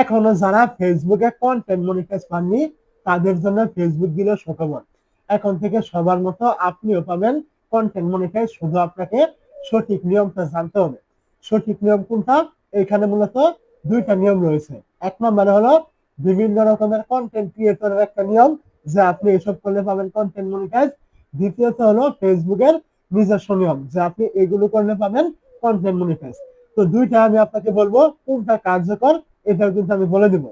এখনও যারা ফেসবুকে কন্টেন্ট মনিটাইজ পাননি, তাদের জন্য ফেসবুক দিল সুখবর এখন থেকে সবার মতো আপনিও পাবেন কন্টেন্ট মনিটাইজ শুধু আপনাকে সঠিক নিয়মটা জানতে হবে। সঠিক নিয়ম কোনটা? এখানে মূলত দুইটা নিয়ম রয়েছে। এক নম্বরে হলো বিভিন্ন রকমের কন্টেন্ট ক্রিয়েটরের একটা নিয়ম যে আপনি এসব করলে পাবেন কন্টেন্ট মনিটাইজ দ্বিতীয়ত হলো ফেসবুকের নিজস্ব নিয়ম যে আপনি এগুলো করলে পাবেন কন্টেন্ট মনিটাইজ তো দুইটা আমি আপনাকে বলব, কোনটা কার্যকর এটাও কিন্তু আমি বলে দিব।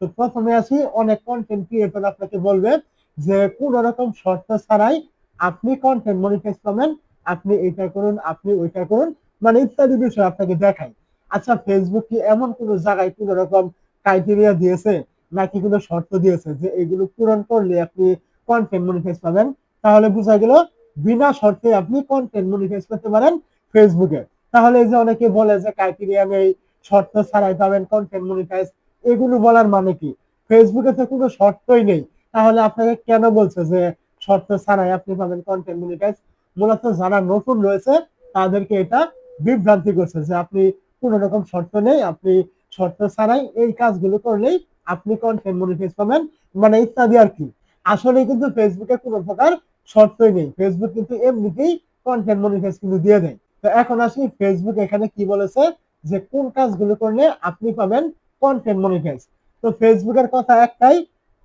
তো প্রথমে আসি, অনেক কন্টেন্ট ক্রিয়েটর আপনাকে বলবে যে কোন রকম শর্ত ছাড়াই আপনি কন্টেন্ট মনিটাইজ পাবেন আপনি এটা করুন, আপনি ওইটা করুন মানে ইত্যাদি বিষয় আপনাকে দেখায়। আচ্ছা ফেসবুক কি এমন কোন জায়গায় কোন রকম ক্রাইটেরিয়া দিয়েছে, নাকি কোনো শর্ত দিয়েছে যে, এগুলো পূরণ করলে আপনি কন্টেন্ট মনিটাইজ পাবেন? তাহলে বোঝা গেল, বিনা শর্তে আপনি কন্টেন্ট মনিটাইজ করতে পারেন ফেসবুকে তাহলে এই যে অনেকে বলে যে ক্রাইটেরিয়া নেই শর্ত ছাড়াই পাবেন কন্টেন্ট মনিটাইজ এগুলো বলার মানে কি? ফেসবুকে তো কোনো শর্তই নেই। তাহলে আপনাকে কেন বলছে যে শর্ত ছাড়াই আপনি পাবেন কন্টেন্ট মনিটাইজ মূলত যারা নতুন রয়েছে, তাদেরকে এটা বিভ্রান্তি করছে যে আপনি কোন রকম শর্ত নেই, আপনি শর্ত ছাড়াই এই কাজগুলো করলেই আপনি কন্টেন্ট মনিটাইজ পাবেন। মানে ইত্যাদি আর কি। আসলে কিন্তু ফেসবুকে কোনো প্রকার শর্তই নেই। ফেসবুক কিন্তু এমনিতেই কন্টেন্ট মনিটাইজ কিন্তু দিয়ে দেয়। তো এখন আসি ফেসবুক এখানে কি বলেছে? যে কোন কাজগুলো করলে আপনি পাবেন কন্টেন্ট মনিটাইজ তো ফেসবুকের কথা একটাই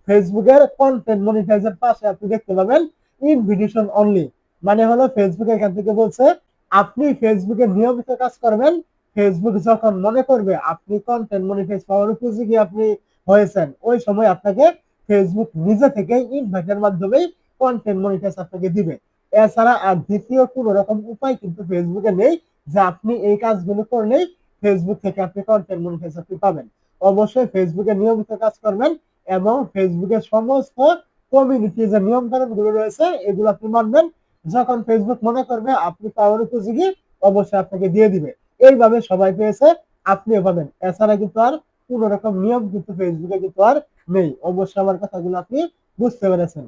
ফেসবুকের কন্টেন্ট মনিটাইজের পাশে আপনি দেখতে পাবেন ইনভিটেশন অনলি মানে হলো ফেসবুক এখান থেকে বলছে, আপনি ফেসবুকে নিয়মিত কাজ করবেন ফেসবুক যখন মনে করবে আপনি কন্টেন্ট মনিটাইজ পাওয়ার উপযোগী আপনি হয়েছেন, ওই সময় আপনাকে ফেসবুক নিজে থেকে ইনভাইটের মাধ্যমেই কন্টেন্ট মনিটাইজ আপনাকে দিবে। এছাড়া আর দ্বিতীয় কোনো রকম উপায় কিন্তু ফেসবুকে নেই যে আপনি এই কাজগুলো করলেই ফেসবুক থেকে আপনি কন্টেন্ট মনিটাইজ আপনি পাবেন। অবশ্যই ফেসবুকে নিয়মিত কাজ করবেন এবং ফেসবুকের সমস্ত কমিউনিটি যে নিয়ম কানুনগুলো রয়েছে, এগুলো আপনি মানবেন। যখন ফেসবুক মনে করবে আপনি পাওয়ার উপযোগী, অবশ্যই আপনাকে দিয়ে দিবে। এইভাবে সবাই পেয়েছে, আপনিও পাবেন। এছাড়া কিন্তু আর কোন রকম নিয়ম কিন্তু ফেসবুকে কিন্তু আর নেই। অবশ্যই আমার কথাগুলো আপনি বুঝতে পেরেছেন।